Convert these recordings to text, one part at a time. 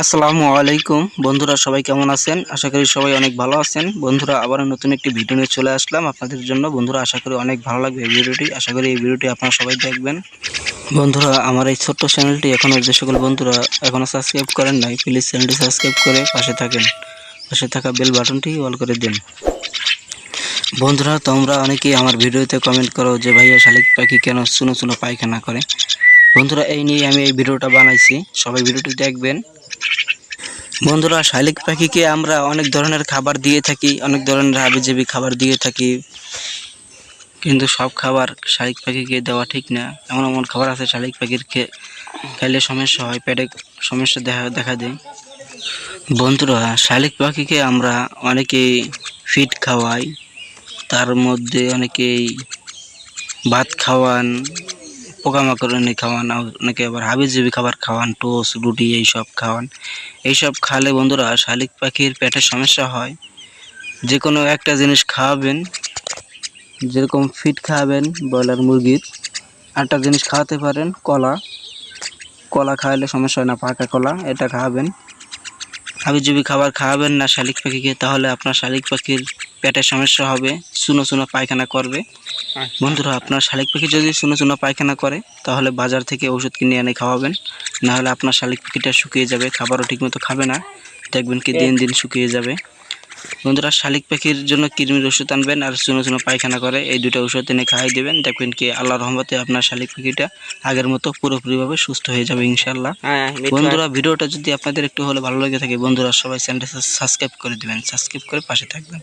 আসসালামু আলাইকুম। বন্ধুরা সবাই কেমন আছেন? আশা করি সবাই অনেক ভালো আছেন। বন্ধুরা আবার নতুন একটি ভিডিও নিয়ে চলে আসলাম আপনাদের জন্য। বন্ধুরা, আশা করি অনেক ভালো লাগবে এই ভিডিওটি। আশা করি এই ভিডিওটি আপনারা সবাই দেখবেন। বন্ধুরা, আমার এই ছোট্ট চ্যানেলটি এখনও যে সকল বন্ধুরা এখনও সাবস্ক্রাইব করেন নাই প্লিজ চ্যানেলটি সাবস্ক্রাইব করে পাশে থাকেন। পাশে থাকা বেল বাটনটি অল করে দিন। বন্ধুরা, তোমরা অনেকেই আমার ভিডিওতে কমেন্ট করো যে, ভাইয়া, শালিক পাখি কেন শুনো শুনো পায়খানা করে? বন্ধুরা, এই নিয়ে আমি এই ভিডিওটা বানাইছি। সবাই ভিডিওটি দেখবেন। বন্ধুরা, শালিক পাখিকে আমরা অনেক ধরনের খাবার দিয়ে থাকি, অনেক ধরনের হাবিজাবি খাবার দিয়ে থাকি। কিন্তু সব খাবার শালিক পাখিকে দেওয়া ঠিক না। এমন এমন খাবার আছে শালিক পাখির খাইলে সমস্যা হয়, পেটে সমস্যা দেখা দেখা দেয়। বন্ধুরা, শালিক পাখিকে আমরা অনেকেই ফিট খাওয়াই, তার মধ্যে অনেকেই ভাত খাওয়ান পোকামাকড়নি খাওয়ান অনেকে আবার হাবিজাবি খাবার খাওয়ান টোস্ট রুটি এইসব খাওয়ান। এইসব খালে বন্ধুরা শালিক পাখির পেটের সমস্যা হয়। যে কোনো একটা জিনিস খাওয়াবেন, যেরকম ফিট খাওয়াবেন, ব্রয়লার মুরগির। আরেকটা জিনিস খাওয়াতে পারেন, কলা। কলা খাওয়ালে সমস্যা হয় না, পাকা কলা, এটা খাওয়াবেন। হাবিজাবি খাবার খাওয়াবেন না শালিক পাখিকে, তাহলে আপনার শালিক পাখির পেটের সমস্যা হবে চুনো চুনো পায়খানা করবে। বন্ধুরা আপনার শালিক পাখি যদি চুনো চুনো পায়খানা করে তাহলে বাজার থেকে ওষুধ কিনে এনে খাওয়াবেন। না হলে আপনার শালিক পাখিটা শুকিয়ে যাবে খাবারও ঠিকমতো খাবে না। দেখবেন কি দিন দিন শুকিয়ে যাবে। বন্ধুরা শালিক পাখির জন্য কৃমির ওষুধ আনবেন আর চুনো চুনো পায়খানা করে এই দুটো ওষুধ এনে খাওয়াই দেবেন। দেখবেন কি আল্লাহ রহমতে আপনার শালিক পাখিটা আগের মতো পুরোপুরিভাবে সুস্থ হয়ে যাবে ইনশাল্লাহ হ্যাঁ বন্ধুরা ভিডিওটা যদি আপনাদের একটু হলে ভালো লেগে থাকে বন্ধুরা সবাই চ্যানেলটা সাবস্ক্রাইব করে দিবেন। সাবস্ক্রাইব করে পাশে থাকবেন।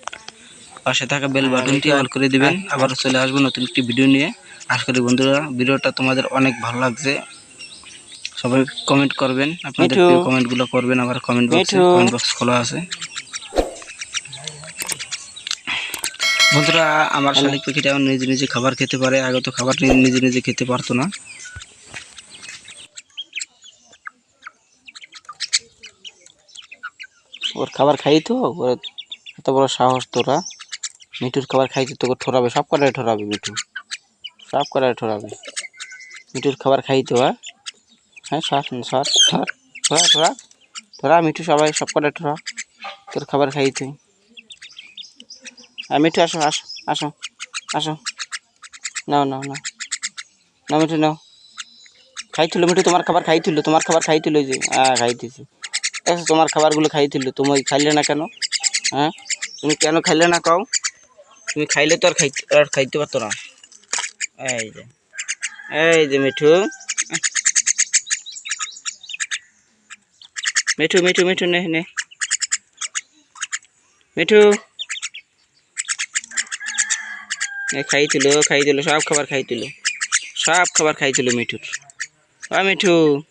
পাশে থাকা বেল বাটনটি অন করে দিবেন। আবার চলে আসব নতুন একটি ভিডিও নিয়ে। আশা করি বন্ধুরা ভিডিওটা তোমাদের অনেক ভালো লাগছে। সবাই কমেন্ট করবেন আপনাদের। কমেন্টগুলো করবেন। আবার কমেন্ট বক্সে কমেন্ট বক্স খোলা আছে। বন্ধুরা আমার শালিক পাখিটা এখন নিজে নিজে খাবার খেতে পারে। আগে তো খাবার নিজে নিজে খেতে পারতো না। ওর খাবার খাই তো ওর এত বড় সাহস তোরা। মিঠুর খাবার খাইতে তোকে ঠোরাবে, সব কটাই ঠোরাবে মিঠু? সব কটাই ঠোরাবে। মিঠুর খাবার খাই তো হ্যাঁ? হ্যাঁ সর সর সর ঠোরা ঠোরা। ঠোরা, মিঠু সবাই, সব কটাই ঠোরা। তোর খাবার খাই তুই। হ্যাঁ মিঠু, আসো আসো আসো আসো। নাও নাও নাও। নাও, মিঠু, নাও। খাইছিল মিঠু, তোমার খাবার খাইছিল তোমার খাবার খাইছিল যে হ্যাঁ খাইতেছি তোমার খাবারগুলো খাইছিল তুমি খাইলে না কেন? হ্যাঁ? তুমি কেন খাইলে না কও? তুমি খাইলে তো আর খাইতে আর খাইতে পারতো না। এই যে এই যে মিঠু। মিঠু মিঠু মিঠু, নে নে। মিঠু। এ, খাইছিল খাইছিল, সব খাবার খাইছিল। সব খাবার খাইছিল মিঠুর। আ, মিঠু।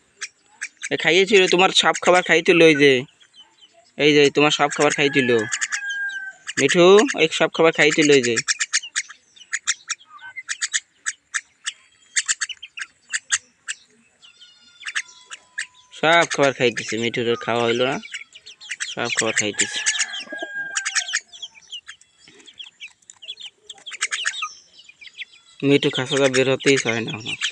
খাইয়েছিল, তোমার সব খাবার খাইছিল ওই যে। এই যে, তোমার সব খাবার খাইছিল। মিঠু, এই সব খাবার খাইছিল ওই যে। সব খাবার খাইতেছে, মিঠুর খাওয়া হইল না। সব খাবার খাইতেছে। মিঠু খাসাটা বের হতেই চায় না আমার।